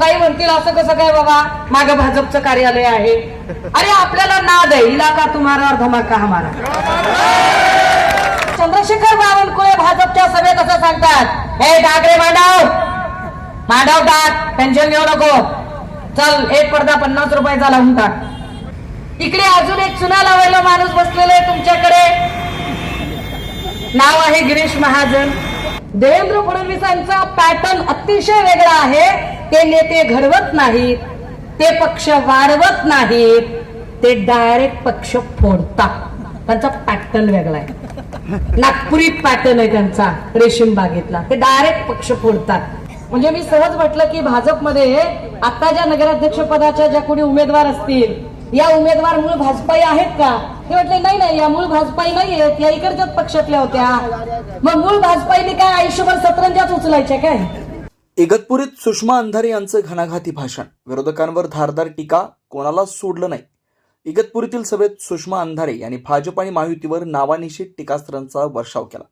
काही म्हणतील असं कसं काय बाबा? माग भाजपचं कार्यालय आहे. अरे आपल्याला नाद आहे इलाका तुम्हाला धमाका हमारा चंद्रशेखर बावनकुळे भाजपच्या सभेत असं सांगतात? हे डागरे मांडव मांडव टाक पेन्शन घेऊ नको. चल एक पडदा पन्नास रुपयाचा लावून टाक इकडे अजून एक चुना लावायला माणूस बसलेला आहे तुमच्याकडे. नाव आहे गिरीश महाजन. देवेंद्र फडणवीसांचा पॅटर्न अतिशय वेगळा आहे. ते नेते घडवत नाहीत ते पक्ष वाढवत नाहीत ते डायरेक्ट पक्ष फोडतात. त्यांचा पॅटर्न वेगळा आहे. नागपुरी पॅटर्न आहे त्यांचा रेशीम बागेतला. ते डायरेक्ट पक्ष फोडतात. म्हणजे मी सहज म्हटलं की भाजपमध्ये आता ज्या नगराध्यक्ष पदाच्या ज्या कोणी उमेदवार असतील या उमेदवार मूळ भाजपाई आहेत का? ते म्हटले नाही नाही या मूळ भाजपाई नाही आहेत या इकडच्याच पक्षातल्या होत्या. मग मूळ भाजपाईने काय आयुष्यभर सतरंजाच उचलायच्या काय? इगतपुरीत सुषमा अंधारे यांचं घणाघाती भाषण. विरोधकांवर धारदार टीका कोणालाच सोडलं नाही. इगतपुरीतील सभेत सुषमा अंधारे यांनी भाजप आणि महायुतीवर नावानिशीत टीकास्त्रांचा वर्षाव केला.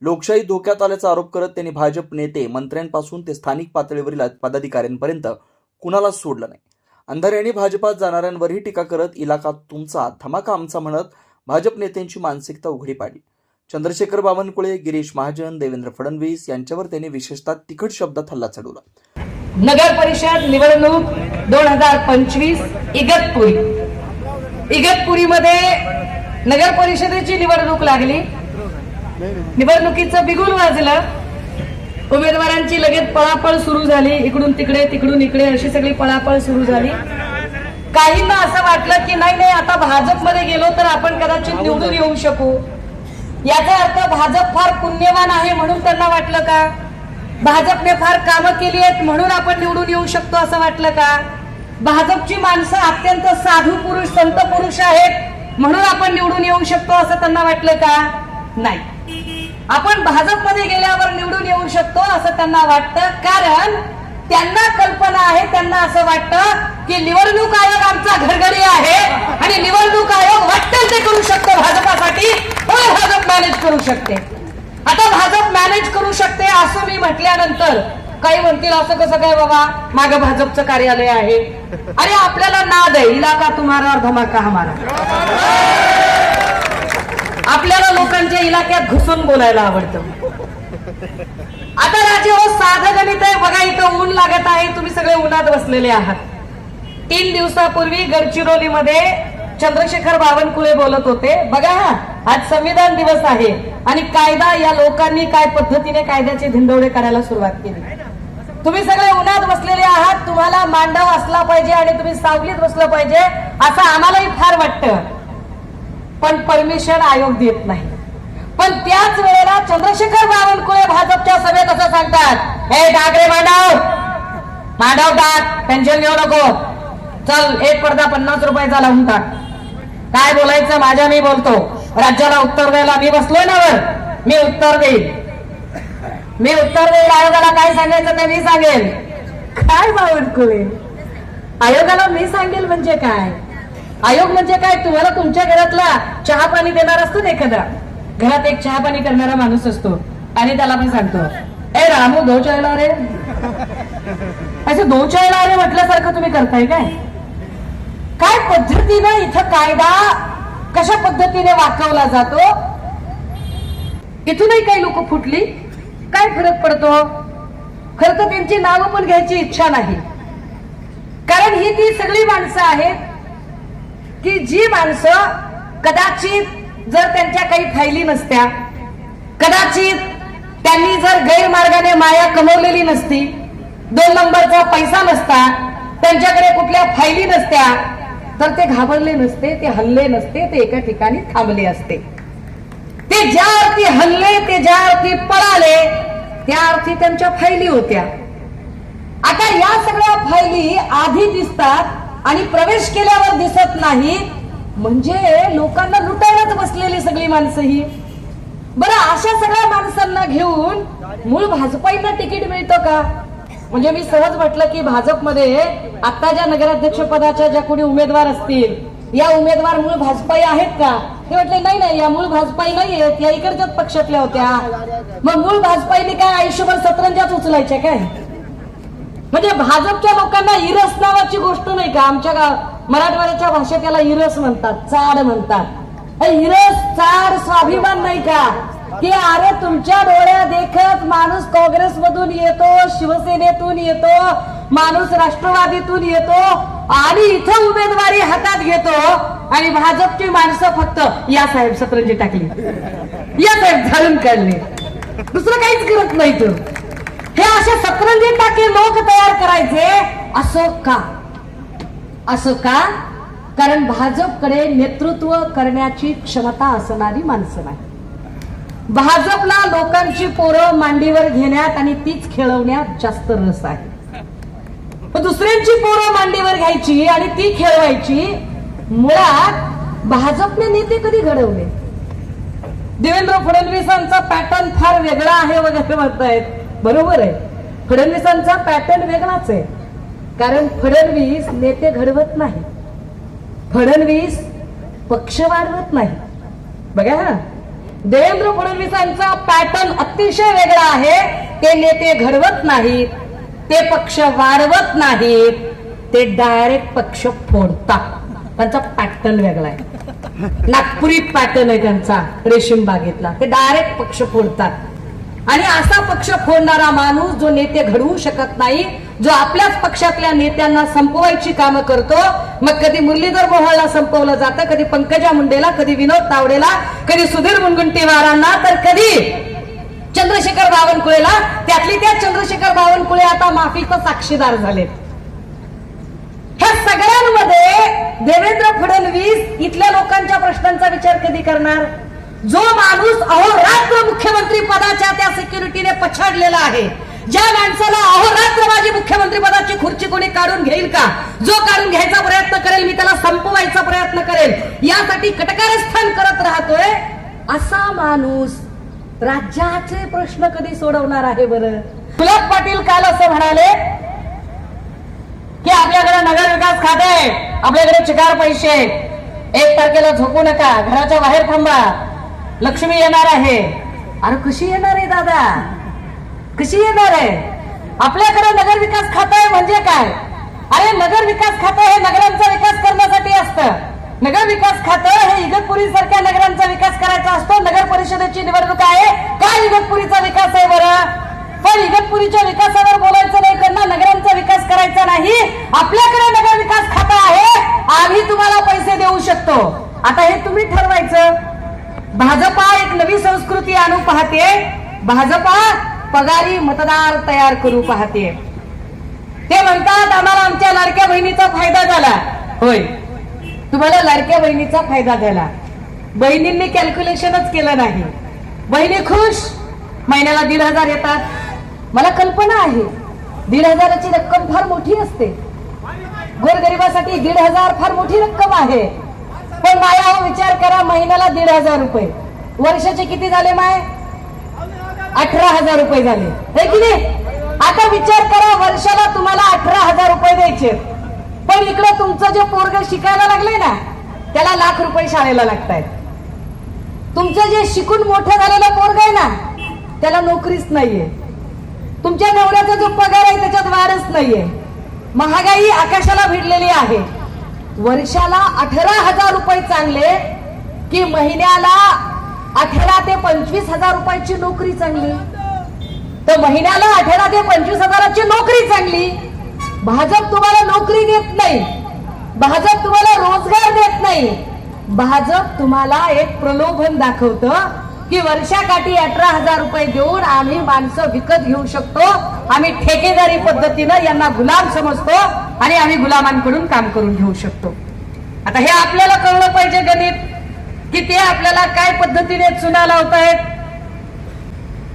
लोकशाही धोक्यात आल्याचा आरोप करत त्यांनी भाजप नेते मंत्र्यांपासून ते स्थानिक पातळीवरील पदाधिकाऱ्यांपर्यंत कुणालाच सोडलं नाही. अंधारे यांनी भाजपात जाणाऱ्यांवरही टीका करत इलाका तुमचा धमाका आमचा म्हणत भाजप नेत्यांची मानसिकता उघडी पाडली. चंद्रशेखर बावनकुळे गिरीश महाजन देवेंद्र फडणवीस यांच्यावर त्यांनी विशेषतः तिखट शब्दात हल्ला चढवला. नगर परिषद निवडणूक दोन हजार पंचवीस इगतपुरी. इगतपुरीमध्ये नगर परिषदेची निवडणूक लागली. निवडणुकीचं बिगुल वाजलं. उमेदवारांची लगेच पळापळ सुरू झाली. इकडून तिकडे तिकडून इकडे अशी सगळी पळापळ सुरू झाली. काहींना असं वाटलं की नाही नाही आता भाजपमध्ये गेलो तर आपण कदाचित निवडून येऊ शकू. याचा अर्थ भाजप फार पुण्यवान आहे म्हणून त्यांना वाटलं का? भाजपने फार कामं केली आहेत म्हणून आपण निवडून येऊ शकतो असं वाटलं का? भाजपची माणसं अत्यंत साधू पुरुष संत पुरुष आहेत म्हणून आपण निवडून येऊ शकतो असं त्यांना वाटलं का? नाही. आपण भाजपमध्ये गेल्यावर निवडून येऊ शकतो असं त्यांना वाटतं. कारण त्यांना कल्पना आहे त्यांना असं वाटतं की निवडणूक आयोग आमचा घरघरी आहे आणि निवडणूक आयोग वाटेल ते करू शकतो भाजपासाठी. होय भाजप मॅनेज करू शकते. आता भाजप मॅनेज करू शकते असं मी म्हटल्यानंतर काही म्हणतील असं कसं काय बाबा? माग भाजपचं कार्यालय आहे. अरे आपल्याला नाद आहे इलाका तुम्हाला और धमाका हमारा आपल्याला लोकांच्या इलाक्यात घुसून बोलायला आवडतं. आता राजे हो साधं गणित आहे. बघा इथं ऊन लागत आहे. तुम्ही सगळे उन्हात बसलेले आहात. तीन दिवसापूर्वी गडचिरोलीमध्ये चंद्रशेखर बावनकुळे बोलत होते. बघा हा आज संविधान दिवस आहे. आणि कायदा या लोकांनी काय पद्धतीने कायद्याचे धिंडोळे करायला सुरुवात केली. तुम्ही सगळे उन्हात बसलेले आहात. तुम्हाला मांडव असला पाहिजे आणि तुम्ही सावलीत बसलं पाहिजे असं आम्हालाही फार वाटतं. पण परमिशन आयोग देत नाही. पण त्याच वेळेला चंद्रशेखर बावनकुळे भाजपच्या सभेत असं सांगतात हे ठाकरे मांडव मांडव टाक पेन्शन घेऊ नको. चल एक पडदा पन्नास रुपयाचा लावून टाक. काय बोलायचं? माझ्या मी बोलतो. राज्याला उत्तर द्यायला मी बसलोय ना वर. मी उत्तर देईल मी उत्तर देईल आयोगाला काय सांगायचं ते मी सांगेल काय बावनकुळे? आयोगाला मी सांगेल म्हणजे काय? आयोग म्हणजे काय? तुम्हाला तुमच्या घरातला चहा पाणी देणार असतो ना एखादा? घरात एक चहा पाणी करणारा माणूस असतो. आणि त्याला पण सांगतो ए रामू दो चायला रे. असं दो चायला रे म्हटल्यासारखं तुम्ही करताय काय? काय पद्धतीनं इथं कायदा कशा पद्धतीने वाकवला जातो? इथूनही काही लोक फुटली? काय फरक पडतो? खर तर त्यांची नावं पण घ्यायची इच्छा नाही. कारण ही ती सगळी माणसं आहेत की जी माणसं कदाचित जर त्यांच्या काही फायली नसत्या कदाचित त्यांनी जर गैरमार्गाने माया कमवलेली नसती दोन नंबरचा पैसा नसता त्यांच्याकडे कुठल्या फायली नसत्या तर ते घाबरले नसते ते हल्ले नसते ते एका ठिकाणी थांबले असते. ते ज्या अर्थी हल्ले ते ज्या अर्थी पळाले त्या अर्थी त्यांच्या फायली होत्या. आता या सगळ्या फायली आधी दिसतात आणि प्रवेश केल्यावर दिसत नाहीत म्हणजे लोकांना लुटायलाच बसलेली सगळी माणसं ही. बरं अशा सगळ्या माणसांना घेऊन मूळ भाजपाईंना तिकीट मिळतं का? म्हणजे मी सहज म्हटलं की भाजपमध्ये आता ज्या नगराध्यक्ष पदाच्या ज्या कोणी उमेदवार असतील या उमेदवार मूळ भाजपाई आहेत का? ते म्हटले नाही नाही या मूळ भाजपाई नाही आहेत या इकडच्याच पक्षातल्या होत्या. मग मूळ भाजपाईने काय आयुष्यभर सतरंजात उचलायच्या काय? म्हणजे भाजपच्या लोकांना इरस नावाची गोष्ट नाही का? आमच्या गाव मराठवाड्याच्या भाषेत याला इरस म्हणतात चाड म्हणतात. इरस चाड स्वाभिमान नाही का? की अरे तुमच्या डोळ्या देखत माणूस काँग्रेस मधून येतो शिवसेनेतून येतो माणूस राष्ट्रवादीतून येतो आणि इथं उमेदवारी हातात घेतो आणि भाजपची माणसं फक्त या साहेब सतरंजी टाकली. या साहेब झाडून काढले. दुसरं काहीच करत नाही तो. हे असे सतरंजी टाके लोक तयार करायचे असं का? असं का? कारण भाजपकडे नेतृत्व करण्याची क्षमता असणारी माणसं नाही. भाजपला लोकांची पोरं मांडीवर घेण्यात आणि तीच खेळवण्यात जास्त रस आहे. पण दुसऱ्यांची पोरं मांडीवर घ्यायची आणि ती खेळवायची मुळात भाजपने नेते कधी घडवले? देवेंद्र फडणवीसांचा पॅटर्न फार वेगळा आहे वगैरे म्हणतायत. बरोबर आहे. फडणवीसांचा पॅटर्न वेगळाच आहे. कारण फडणवीस नेते घडवत नाही. फडणवीस पक्ष वाढवत नाही. बघा हा. देवेंद्र फडणवीसांचा पॅटर्न अतिशय वेगळा आहे. ते नेते घडवत नाहीत ते पक्ष वाढवत नाहीत ते डायरेक्ट पक्ष फोडतात. त्यांचा पॅटर्न वेगळा आहे. नागपुरी पॅटर्न आहे त्यांचा रेशीम बागेतला. ते डायरेक्ट पक्ष फोडतात. आणि असा पक्ष फोडणारा माणूस जो नेते घडवू शकत नाही जो आपल्याच पक्षातल्या नेत्यांना संपवायची कामं करतो मग कधी मुरलीधर मोहोळला संपवलं जातं कधी पंकजा मुंडेला कधी विनोद तावडेला कधी सुधीर मुनगुंटीवारांना तर कधी चंद्रशेखर बावनकुळेला त्यातली त्या चंद्रशेखर बावनकुळे आता माफीचा साक्षीदार झालेत. ह्या सगळ्यांमध्ये देवेंद्र फडणवीस इथल्या लोकांच्या प्रश्नांचा विचार कधी करणार? जो माणूस अहोरात्र मुख्यमंत्री पदाच्या त्या सिक्युरिटीने पछाडलेला आहे ज्या माणसाला अहोरात्र माझी मुख्यमंत्री पदाची खुर्ची कोणी काढून घेईल का? जो काढून घ्यायचा प्रयत्न करेल मी त्याला संपवायचा प्रयत्न करेल यासाठी कटकारस्थान करत राहतोय असा माणूस राज्याचे प्रश्न कधी सोडवणार आहे बरं? गुलाब पाटील काल असं म्हणाले की आपल्याकडे नगर विकास खाते आहे आपल्याकडे चिकार पैसे आहेत. एक तारखेला झोपू नका घराच्या बाहेर थांबा. लक्ष्मी येणार आहे. अरे कशी येणार आहे दादा? कशी येणार आहे? आपल्याकडे नगर विकास खातं आहे म्हणजे काय? अरे नगर विकास खातं हे नगरांचा विकास करण्यासाठी असतं. नगर विकास खातं हे इगतपुरी सारख्या नगरांचा विकास करायचा असतो. नगर परिषदेची निवडणूक आहे. काय इगतपुरीचा विकास आहे बरं? पण इगतपुरीच्या विकासावर बोलायचं नाही त्यांना नगरांचा विकास करायचा नाही. आपल्याकडे नगर विकास खातं आहे. आम्ही तुम्हाला पैसे देऊ शकतो. आता हे तुम्ही ठरवायचं. भाजपा एक नवी संस्कृती आणू पाहते. भाजपा पगारी मतदार तयार करू पाहते. ते म्हणतात आम्हाला आमच्या लाडक्या बहिणीचा फायदा झाला. होय. तुम्हाला लाडक्या बहिणीचा फायदा झाला. बहिणींनी कॅल्क्युलेशनच केलं नाही. बहिणी खुश. महिन्याला दीड हजार येतात. मला कल्पना आहे. दीड हजाराची रक्कम फार मोठी असते. गोरगरिबासाठी दीड हजार फार मोठी रक्कम आहे. पण माया विचार करा महिन्याला दीड हजार रुपये. वर्षाचे किती झाले माय? अठरा हजार रुपये झाले. हे की नाही? आता विचार करा वर्षाला तुम्हाला अठरा हजार रुपये द्यायचे पण इकडे तुमचं जे पोरग शिकायला लागले ना त्याला लाख रुपये शाळेला लागतायत. तुमचं जे शिकून मोठं झालेलं पोरग आहे ना त्याला नोकरीच नाहीये. तुमच्या नवऱ्याचा जो पगार आहे त्याच्यात वारच नाहीये. महागाई आकाशाला भिडलेली आहे. वर्षाला अठरा हजार रुपये चांगले की महिन्याला अठरा ते पंचवीस हजार रुपयाची नोकरी चांगली. तर महिन्याला अठरा ते पंचवीस हजाराची नोकरी चांगली. भाजप तुम्हाला नोकरी देत नाही. भाजप तुम्हाला रोजगार देत नाही. भाजप तुम्हाला एक प्रलोभन दाखवतं की वर्षाकाठी अठरा हजार रुपये देऊन आम्ही माणसं विकत घेऊ शकतो. आम्ही ठेकेदारी पद्धतीनं यांना गुलाम समजतो आणि आम्ही गुलामांकडून काम करून घेऊ शकतो. आता हे आपल्याला कळलं पाहिजे गणित. की ते आपल्याला काय पद्धतीने चुना लावतायत?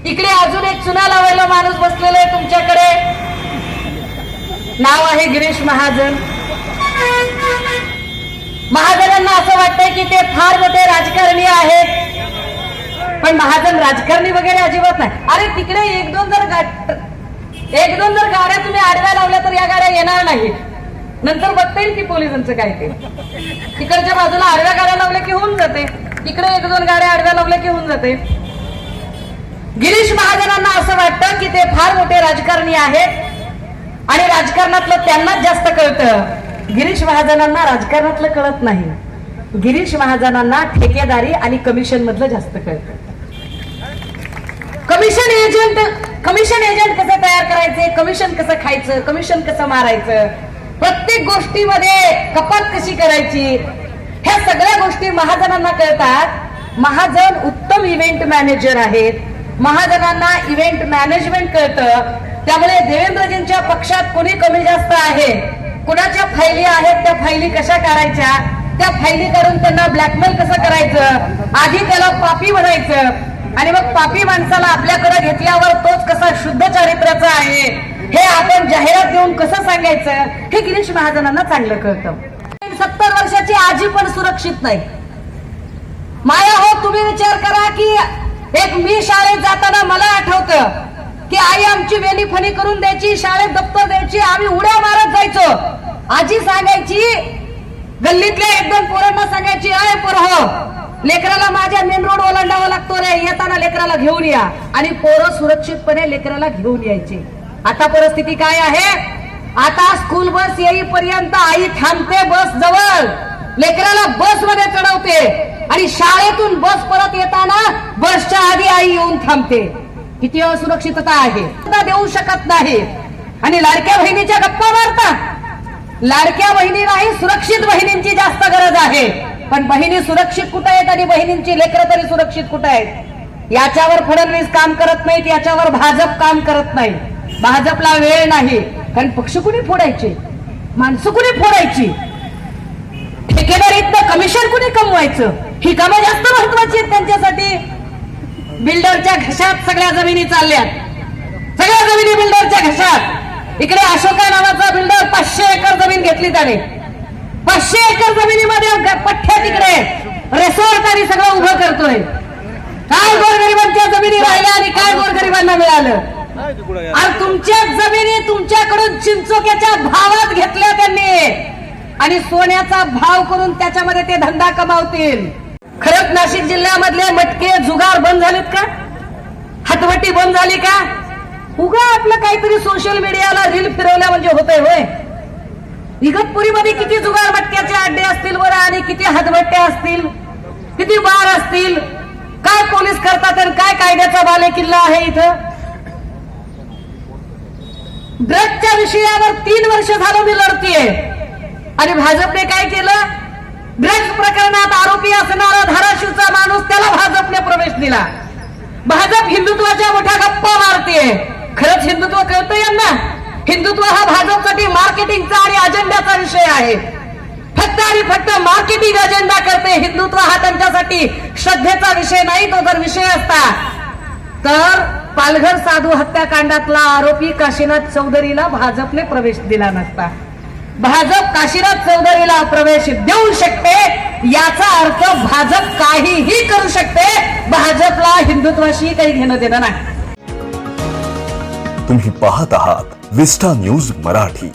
इकडे अजून एक चुना लावायला माणूस बसलेला आहे तुमच्याकडे. नाव आहे गिरीश महाजन. महाजनांना असं वाटतंय की ते फार मोठे राजकारणी आहेत. पण महाजन राजकारणी वगैरे अजिबात नाही. अरे तिकडे एक दोन जर गा- एक दोन जर गाड्या तुम्ही आडव्या लावल्या तर या गाड्या येणार नाही. नंतर बघता येईल की पोलिसांचं काय ते. तिकडच्या बाजूला आडव्या गाड्या लावल्या की होऊन जाते. इकडे एक दोन गाड्या आडव्या लावल्या की होऊन जाते. गिरीश महाजनांना असं वाटतं की ते फार मोठे राजकारणी आहेत. आणि राजकारणातलं त्यांनाच जास्त कळतं. गिरीश महाजनांना राजकारणातलं कळत नाही. गिरीश महाजनांना ठेकेदारी आणि कमिशन मधलं जास्त कळतं. कमिशन एजंट कमिशन एजंट कसं तयार करायचे? कमिशन कसं खायचं? कमिशन कसं मारायचं? प्रत्येक गोष्टीमध्ये कपात कशी करायची? ह्या सगळ्या गोष्टी महाजनांना कळतात. महाजन उत्तम इव्हेंट मॅनेजर आहेत. महाजनांना इव्हेंट मॅनेजमेंट कळतं. त्यामुळे देवेंद्रजींच्या पक्षात कोणी कमी जास्त आहे? कुणाच्या फायली आहेत? त्या फायली कशा काढायच्या? त्या फायली काढून त्यांना ब्लॅकमेल कसं करायचं? आधी त्याला पापी म्हणायचं. आणि मग पापी माणसाला आपल्याकडे घेतल्यावर तोच कसा शुद्ध चारित्र्याचा आहे? हे आपण जाहिरात देऊन कसं सांगायचं? हे गिरीश महाजनांना चांगलं कळतं. सत्तर वर्षाची आजी पण सुरक्षित नाही. माया हो तुम्ही विचार करा की एक मी शाळेत जाताना मला आठवतं की आई आमची वेली फणी करून द्यायची शाळेत दप्तर द्यायची आम्ही उड्या मारत जायचो. आजी सांगायची गल्लीतल्या एक दोन पोरांना सांगायची अय पोर हो लेकराला माझ्या मेन रोड ओलांडावा लागतो रे येताना लेकराला घेऊन या. आणि पोरं सुरक्षितपणे लेकराला घेऊन यायची. आता परिस्थिती काय आहे? आता स्कूल बस येईपर्यंत आई थांबते बस जवळ. लेकराला बसमध्ये चढवते. आणि शाळेतून बस परत येताना बसच्या आधी आई येऊन थांबते. किती असुरक्षितता आहे. सुद्धा देऊ शकत नाही. आणि लाडक्या बहिणीच्या गप्पा मारतात. लाडक्या बहिणी नाही सुरक्षित बहिणींची जास्त गरज आहे. पण बहिणी सुरक्षित कुठे आहेत आणि बहिणींची लेकरं तरी सुरक्षित कुठे आहेत? याच्यावर फडणवीस काम करत नाहीत याच्यावर भाजप काम करत नाही. भाजपला वेळ नाही. कारण पक्ष कुणी फोडायचे? माणसं कुणी फोडायची? ठेकेदारीतनं कमिशन कुणी कमवायचं? ही कामं जास्त महत्वाची आहेत त्यांच्यासाठी. बिल्डरच्या घशात सगळ्या जमिनी चालल्यात. सगळ्या जमिनी बिल्डरच्या घशात. इकडे अशोका नावाचा बिल्डर पाचशे एकर जमीन घेतली त्याने. पाचशे एकर जमिनीमध्ये पठ्ठ्या तिकडे रेसॉर्ट आणि सगळं उभं करतोय. काय गोरगरिबांच्या जमिनी राहिल्या आणि काय गोरगरिबांना मिळालं? आणि तुमच्या जमिनी तुमच्याकडून चिंचोक्याच्या भावात घेतल्या त्यांनी. आणि सोन्याचा भाव करून त्याच्यामध्ये ते धंदा कमावतील. खरंच नाशिक जिल्ह्यामधले मटके जुगार बंद झालेत का? हटवटी बंद झाली का? उगा आपलं काहीतरी सोशल मीडियाला रील फिरवल्या म्हणजे होतंय होय. इगतपुरीमध्ये किती जुगार मटक्याचे अड्डे असतील बरं आणि किती हदवट्ट्या असतील? किती बार असतील? काय पोलीस करतात आणि काय कायद्याचा बाले किल्ला आहे इथं? ड्रगच्या विषयावर तीन वर्ष झालं मी लढतीये. आणि भाजपने काय केलं? ड्रग्ज प्रकरणात आरोपी असणारा धाराशिवचा माणूस त्याला भाजपने प्रवेश दिला. भाजप हिंदुत्वाच्या मोठ्या गप्पा मारतीये. खरंच हिंदुत्व कळतं यांना? हिंदुत्व हा भाजपसाठी मार्केटिंगचा आणि अजेंड्याचा विषय आहे. फक्त आणि फक्त मार्केटिंग अजेंडा करते हिंदुत्व हा त्यांच्यासाठी श्रद्धेचा विषय नाही तो जर विषय असता तर पालघर साधू हत्याकांडातला आरोपी काशीनाथ चौधरीला भाजपने प्रवेश दिला नसता. भाजप काशीनाथ चौधरीला प्रवेश देऊ शकते याचा अर्थ भाजप काहीही करू शकते भाजपला हिंदुत्वाशी काही घेणं देणं नाही. तुम्ही पाहत आहात विस्टा न्यूज मराठी.